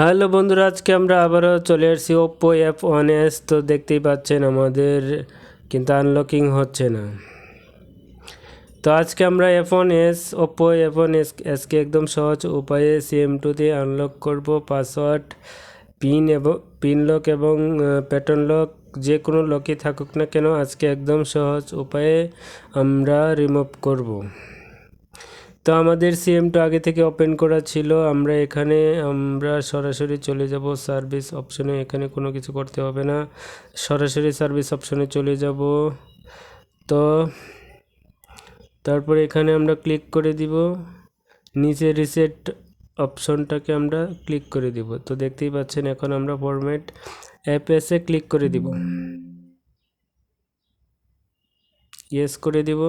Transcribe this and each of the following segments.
Hello বন্ধুরা, আজকে আমরা আবারও চলে এসেছি ওপ্পো এফ ওয়ান এস তো দেখতেই পাচ্ছেন আমাদের কিন্তু আনলকিং হচ্ছে না। তো আজকে আমরা F one S Oppo F one S SK একদম সহজ উপায়ে সিএম দিয়ে আনলক করব। পাসওয়ার্ড পিন এবং পিন লক এবং প্যাটার্ন লক যে কোনো লকই থাকুক না কেন, আজকে একদম সহজ উপায়ে আমরা রিমুভ করব। তো আমাদের সিএমটা আগে থেকে ওপেন করা ছিল। আমরা এখানে, আমরা সরাসরি চলে যাব সার্ভিস অপশনে এখানে কোনো কিছু করতে হবে না। সরাসরি সার্ভিস অপশনে চলে যাব। তো তারপরে এখানে আমরা ক্লিক করে দিব। নিচে রিসেট অপশনটাকে আমরা ক্লিক করে দিব। তো দেখতেই পাচ্ছেন এখন আমরা ফরম্যাট অ্যাপেসে ক্লিক করে দিব। ইয়েস করে দিব।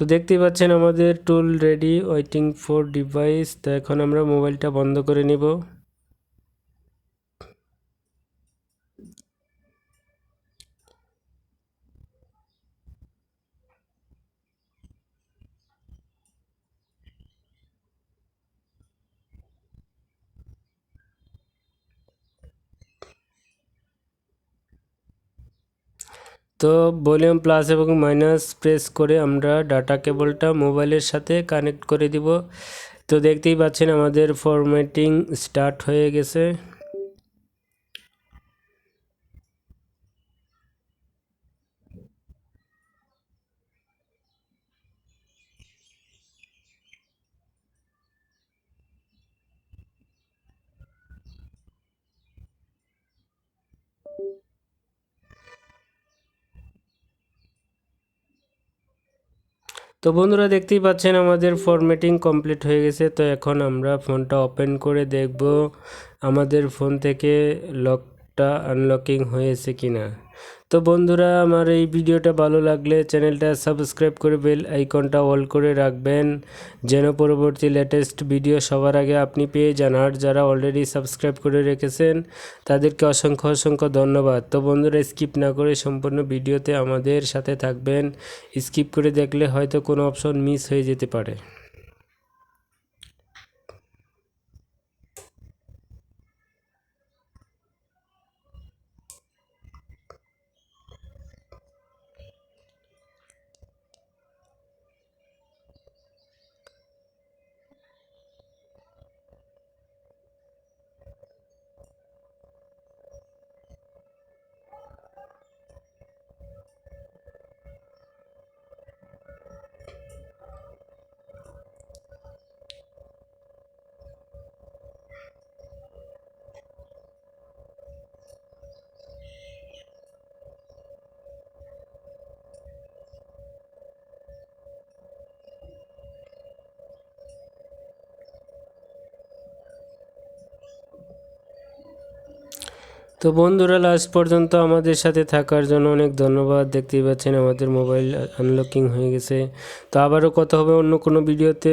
তো দেখতেই পাচ্ছেন আমাদের tool ready waiting for device তো এখন আমরা মোবাইলটা বন্ধ করে নিব। তো ভলিউম প্লাস এবং মাইনাস প্রেস করে আমরা ডাটা কেবলটা মোবাইলের সাথে কানেক্ট করে দিব। তো দেখতেই পাচ্ছেন আমাদের ফরম্যাটিং স্টার্ট হয়ে গেছে। তো বন্ধুরা দেখতেই পাচ্ছেন আমাদের ফরম্যাটিং কমপ্লিট হয়ে গেছে। তো এখন আমরা ফোনটা ওপেন করে দেখব আমাদের ফোন থেকে লকটা আনলকিং হয়েছে কিনা। তো বন্ধুরা, আমার এই ভিডিওটা ভালো লাগলে চ্যানেলটা সাবস্ক্রাইব করে বেল আইকনটা অল করে রাখবেন, যেন পরবর্তী লেটেস্ট ভিডিও সবার আগে আপনি পেয়ে যান। আর যারা অলরেডি সাবস্ক্রাইব করে রেখেছেন, তাদেরকে অসংখ্য অসংখ্য ধন্যবাদ। তো বন্ধুরা স্কিপ না করে সম্পূর্ণ ভিডিওতে আমাদের সাথে থাকবেন। স্কিপ করে দেখলে হয়তো কোনো অপশন মিস হয়ে যেতে পারে। তো বন্ধুরা লাস্ট পর্যন্ত আমাদের সাথে থাকার জন্য অনেক ধন্যবাদ। দেখতেই পাচ্ছেন আমাদের মোবাইল আনলকিং হয়ে গেছে। তো আবারও কথা হবে অন্য কোনো ভিডিওতে